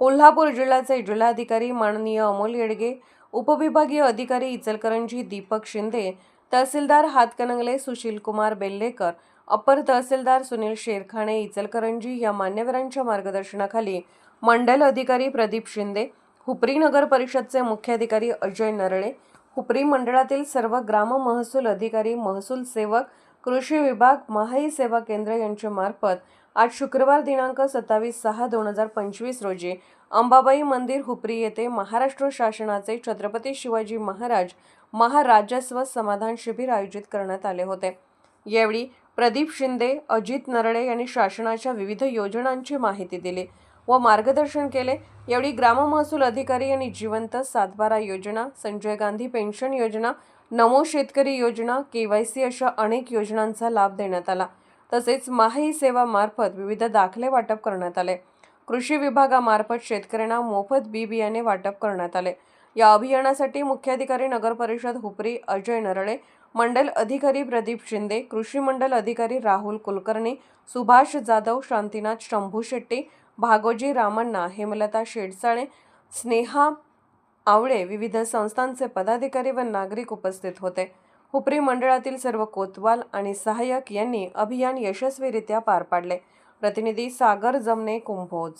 कोल्हापूर जिल्ह्याचे जिल्हाधिकारी माननीय अमोल येडगे उपविभागीय अधिकारी इचलकरंजी दीपक शिंदे तहसीलदार हातकणंगले सुशीलकुमार बेल्लेकर अपर तहसीलदार सुनील शेरखाणे इचलकरंजी या मान्यवरांच्या मार्गदर्शनाखाली मंडल अधिकारी प्रदीप शिंदे हुपरी नगर परिषदचे मुख्याधिकारी अजय नरळे हुपरी मंडळातील सर्व ग्राम महसूल अधिकारी महसूल सेवक कृषी विभाग महाई सेवा केंद्र यांच्या मार्फत आज शुक्रवार दिनांक सत्तावीस सहा दोन हजार पंचवीस रोजी अंबाबाई मंदिर हुपरी येथे महाराष्ट्र शासनाचे छत्रपती शिवाजी महाराज महाराजस्व समाधान शिबिर आयोजित करण्यात आले होते. यावेळी प्रदीप शिंदे अजित नरळे यांनी शासनाच्या विविध योजनांची माहिती दिली व मार्गदर्शन केले. यावेळी ग्राम महसूल अधिकारी यांनी जिवंत सातबारा योजना संजय गांधी पेन्शन योजना नमो शेतकरी योजना के वाय सी अशा अनेक योजनांचा लाभ देण्यात आला. तसेच माही सेवामार्फत विविध दाखले वाटप करण्यात आले. कृषी विभागामार्फत शेतकऱ्यांना मोफत बी बियाणे वाटप करण्यात आले. या अभियानासाठी मुख्याधिकारी नगर परिषद हुपरी अजय नरळे मंडल अधिकारी प्रदीप शिंदे कृषी मंडल अधिकारी राहुल कुलकर्णी सुभाष जाधव शांतीनाथ शंभू शेट्टी भागोजी रामण्णा हेमलता शेडसाळे स्नेहा आवळे विविध संस्थांचे पदाधिकारी व नागरिक उपस्थित होते. हुपरी मंडळातील सर्व कोतवाल आणि सहाय्यक यांनी अभियान यशस्वीरित्या पार पाडले. प्रतिनिधी सागर जमने कुंभोज.